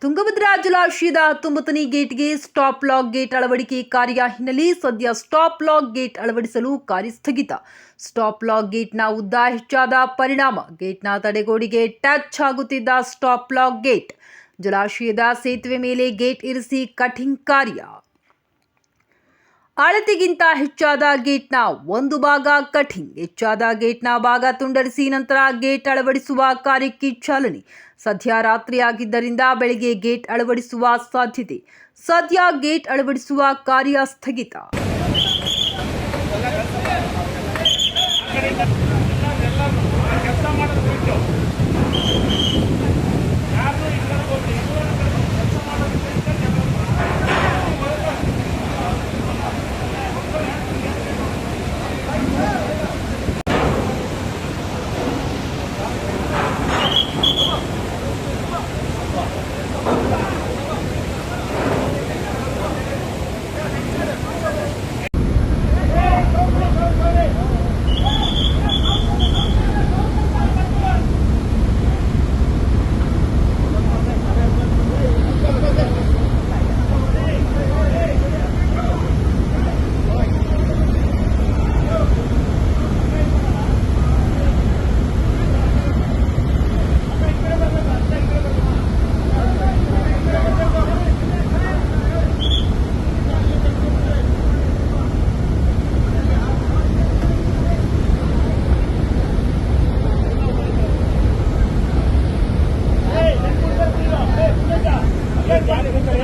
ತುಂಗಭದ್ರಾ ಜಲಾಶಯದ ಹತ್ತೊಂಬತ್ತನೇ ಗೇಟ್ಗೆ stop lock gate ಅಳವಡಿಕೆ ಕಾರ್ಯ ಹಿನ್ನೆಲೆ ಸದ್ಯ ಸ್ಟಾಪ್ ಲಾಕ್ ಗೇಟ್ ಅಳವಡಿಸಲು ಕಾರ್ಯ ಸ್ಥಗಿತ ಸ್ಟಾಪ್ ಲಾಕ್ ಗೇಟ್ನ ಉದ್ದ ಹೆಚ್ಚಾದ ಪರಿಣಾಮ. ಗೇಟ್ನ ತಡೆಗೋಡಿಗೆ ಟಚ್ ಆಗುತ್ತಿದ್ದ ಸ್ಟಾಪ್ ಲಾಕ್ ಗೇಟ್. ಜಲಾಶಯದ ಸೇತುವೆ ಮೇಲೆ ಗೇಟ್ ಇರಿಸಿ ಕಟಿಂಗ್ ಕಾರ್ಯ. ಅಳತೆಗಿಂತ ಹೆಚ್ಚಾದ ಗೇಟ್ನ ಒಂದು ಭಾಗ ಕಟಿಂಗ್ ಹೆಚ್ಚಾದ ಗೇಟ್ನ ಭಾಗ ತುಂಡರಿಸಿ ನಂತರ ಗೇಟ್ ಅಳವಡಿಸುವ ಕಾರ್ಯಕ್ಕೆ ಚಾಲನೆ. ಸದ್ಯ ರಾತ್ರಿಯಾಗಿದ್ದರಿಂದ ಬೆಳಗ್ಗೆ ಗೇಟ್ ಅಳವಡಿಸುವ ಸಾಧ್ಯತೆ. ಸದ್ಯ ಗೇಟ್ ಅಳವಡಿಸುವ ಕಾರ್ಯ ಸ್ಥಗಿತ.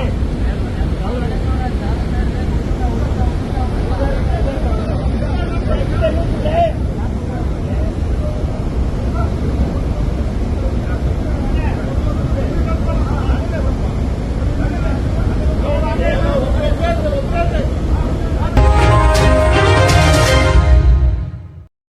やったー!